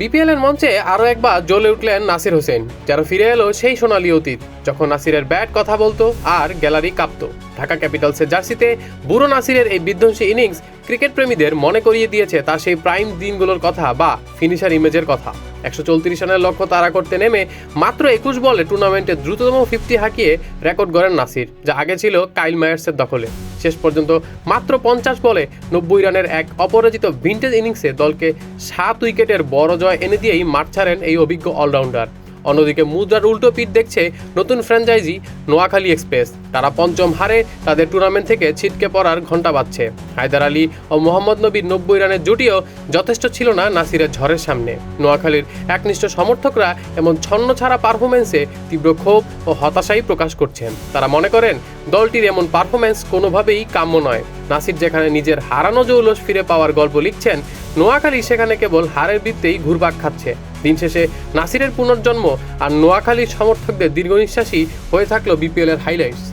BPL এর মঞ্চে আরও একবার জ্বলে উঠলেন নাসির হোসেন, যারা ফিরে এলো সেই সোনালী অতীত, যখন নাসিরের ব্যাট কথা বলতো আর গ্যালারি কাঁপত। ঢাকা ক্যাপিটালসের জার্সিতে বুড়ো নাসিরের এই বিধ্বংসী ইনিংস ক্রিকেট প্রেমীদের মনে করিয়ে দিয়েছে তার সেই প্রাইম দিনগুলোর কথা বা ফিনিশার ইমেজের কথা। একশো চৌত্রিশ রানের লক্ষ্য তাড়া করতে নেমে মাত্র একুশ বলে টুর্নামেন্টে দ্রুততম ফিফটি হাঁকিয়ে রেকর্ড গড়েন নাসির, যা আগে ছিল কাইল মায়ার্সের দখলে। শেষ পর্যন্ত মাত্র পঞ্চাশ বলে নব্বই রানের এক অপরাজিত ভিন্টেজ ইনিংসে দলকে সাত উইকেটের বড় জয় এনে দিয়েই মাঠ ছাড়েন এই অভিজ্ঞ অলরাউন্ডার অন্যদিকে মুদ্রার উল্টো পিঠ দেখছে নতুন ফ্র্যাঞ্চাইজি নোয়াখালী এক্সপ্রেস। তারা পঞ্চম হারে তাদের টুর্নামেন্ট থেকে ছিটকে পড়ার ঘণ্টা বাজছে। হায়দার আলী ও মোহাম্মদ নবীর নব্বই রানের জুটিও যথেষ্ট ছিল না নাসিরের ঝড়ের সামনে। নোয়াখালীর একনিষ্ঠ সমর্থকরা এমন ছন্ন ছাড়া পারফরমেন্সে তীব্র ক্ষোভ ও হতাশাই প্রকাশ করছেন। তারা মনে করেন, দলটির এমন পারফরমেন্স কোনোভাবেই কাম্য নয়। নাসির যেখানে নিজের হারানো জৌলস ফিরে পাওয়ার গল্প লিখছেন নোয়াখালী সেখানে কেবল হারের বৃত্তেই ঘুরবাক খাচ্ছে। দিন শেষে নাসিরের পুনর্জন্ম আর নোয়াখালীর সমর্থকদের দীর্ঘনিশ্বাসী হয়ে থাকল বিপিএলের হাইলাইটস